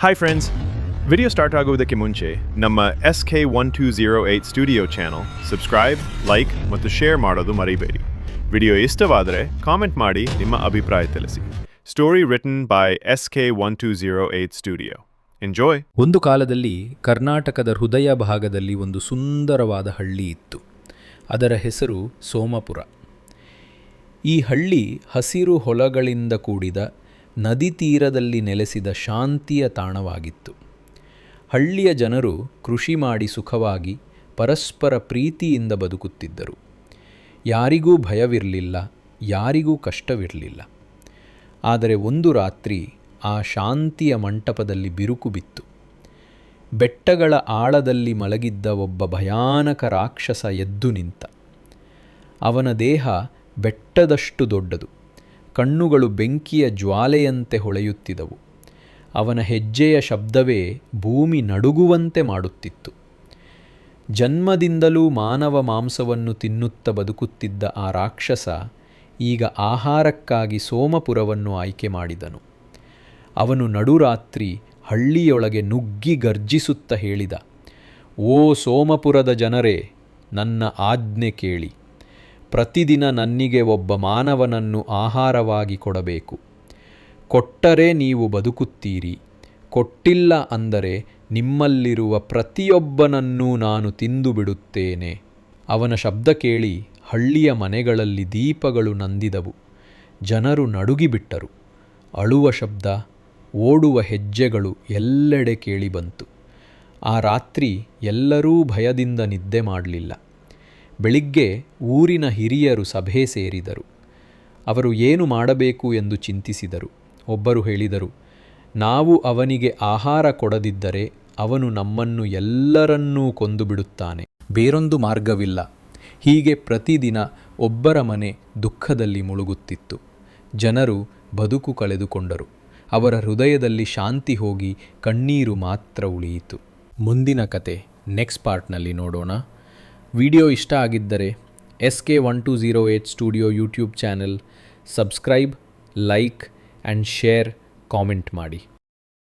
Hi friends video start ಆಗುವುದಕ್ಕೆ ಮುಂಚೆ ನಮ್ಮ S K one two zero eight studio channel subscribe like ಮತ್ತು share ಮಾಡೋದು ಮರಿಬೇಡಿ. ವಿಡಿಯೋ ಇಷ್ಟವಾದರೆ ಕಾಮೆಂಟ್ ಮಾಡಿ, ನಿಮ್ಮ ಅಭಿಪ್ರಾಯ ತಿಳಿಸಿ. Story written by S K one two zero eight studio enjoy ಒಂದು ಕಾಲದಲ್ಲಿ ಕರ್ನಾಟಕದ ಹೃದಯ ಭಾಗದಲ್ಲಿ ಒಂದು ಸುಂದರವಾದ ಹಳ್ಳಿ ಇತ್ತು. ಅದರ ಹೆಸರು ಸೋಮಪುರ. ಈ ಹಳ್ಳಿ ಹಸಿರು ಹೊಲಗಳಿಂದ ಕೂಡಿದ ನದಿ ತೀರದಲ್ಲಿ ನೆಲೆಸಿದ ಶಾಂತಿಯ ತಾಣವಾಗಿತ್ತು. ಹಳ್ಳಿಯ ಜನರು ಕೃಷಿ ಮಾಡಿ ಸುಖವಾಗಿ ಪರಸ್ಪರ ಪ್ರೀತಿಯಿಂದ ಬದುಕುತ್ತಿದ್ದರು. ಯಾರಿಗೂ ಭಯವಿರಲಿಲ್ಲ, ಯಾರಿಗೂ ಕಷ್ಟವಿರಲಿಲ್ಲ. ಆದರೆ ಒಂದು ರಾತ್ರಿ ಆ ಶಾಂತಿಯ ಮಂಟಪದಲ್ಲಿ ಬಿರುಕು ಬಿತ್ತು. ಬೆಟ್ಟಗಳ ಆಳದಲ್ಲಿ ಮಲಗಿದ್ದ ಒಬ್ಬ ಭಯಾನಕ ರಾಕ್ಷಸ ಎದ್ದು ನಿಂತ. ಅವನ ದೇಹ ಬೆಟ್ಟದಷ್ಟು ದೊಡ್ಡದು. ಕಣ್ಣುಗಳು ಬೆಂಕಿಯ ಜ್ವಾಲೆಯಂತೆ ಹೊಳೆಯುತ್ತಿದ್ದವು ಅವನ ಹೆಜ್ಜೆಯ ಶಬ್ದವೇ ಭೂಮಿ ನಡುಗುವಂತೆ ಮಾಡುತ್ತಿತ್ತು. ಜನ್ಮದಿಂದಲೂ ಮಾನವ ಮಾಂಸವನ್ನು ತಿನ್ನುತ್ತ ಬದುಕುತ್ತಿದ್ದ ಆ ರಾಕ್ಷಸ ಈಗ ಆಹಾರಕ್ಕಾಗಿ ಸೋಮಪುರವನ್ನು ಆಯ್ಕೆ ಮಾಡಿದನು. ಅವನು ನಡುರಾತ್ರಿ ಹಳ್ಳಿಯೊಳಗೆ ನುಗ್ಗಿ ಗರ್ಜಿಸುತ್ತ ಹೇಳಿದ, ಓ ಸೋಮಪುರದ ಜನರೇ, ನನ್ನ ಆಜ್ಞೆ ಕೇಳಿ. ಪ್ರತಿದಿನ ನನ್ನಿಗೆ ಒಬ್ಬ ಮಾನವನನ್ನು ಆಹಾರವಾಗಿ ಕೊಡಬೇಕು. ಕೊಟ್ಟರೆ ನೀವು ಬದುಕುತ್ತೀರಿ. ಕೊಟ್ಟಿಲ್ಲ ಅಂದರೆ ನಿಮ್ಮಲ್ಲಿರುವ ಪ್ರತಿಯೊಬ್ಬನನ್ನೂ ನಾನು ತಿಂದು ಬಿಡುತ್ತೇನೆ. ಅವನ ಶಬ್ದ ಕೇಳಿ ಹಳ್ಳಿಯ ಮನೆಗಳಲ್ಲಿ ದೀಪಗಳು ನಂದಿದವು. ಜನರು ನಡುಗಿಬಿಟ್ಟರು. ಅಳುವ ಶಬ್ದ, ಓಡುವ ಹೆಜ್ಜೆಗಳು ಎಲ್ಲೆಡೆ ಕೇಳಿಬಂತು ಆ ರಾತ್ರಿ ಎಲ್ಲರೂ ಭಯದಿಂದ ನಿದ್ದೆ ಮಾಡಲಿಲ್ಲ. ಬೆಳಿಗ್ಗೆ ಊರಿನ ಹಿರಿಯರು ಸಭೆ ಸೇರಿದರು. ಅವರು ಏನು ಮಾಡಬೇಕು ಎಂದು ಚಿಂತಿಸಿದರು. ಒಬ್ಬರು ಹೇಳಿದರು, ನಾವು ಅವನಿಗೆ ಆಹಾರ ಕೊಡದಿದ್ದರೆ ಅವನು ನಮ್ಮನ್ನು ಎಲ್ಲರನ್ನೂ ಕೊಂದು ಬಿಡುತ್ತಾನೆ ಬೇರೊಂದು ಮಾರ್ಗವಿಲ್ಲ. ಹೀಗೆ ಪ್ರತಿದಿನ ಒಬ್ಬರ ಮನೆ ದುಃಖದಲ್ಲಿ ಮುಳುಗುತ್ತಿತ್ತು. ಜನರು ಬದುಕು ಕಳೆದುಕೊಂಡರು. ಅವರ ಹೃದಯದಲ್ಲಿ ಶಾಂತಿ ಹೋಗಿ ಕಣ್ಣೀರು ಮಾತ್ರ ಉಳಿಯಿತು. ಮುಂದಿನ ಕತೆ ನೆಕ್ಸ್ಟ್ ಪಾರ್ಟ್ನಲ್ಲಿ ನೋಡೋಣ. ವಿಡಿಯೋ ಇಷ್ಟ ಆಗಿದ್ದರೆ S K one two zero eight studio YouTube channel subscribe, like, and share comment ಮಾಡಿ.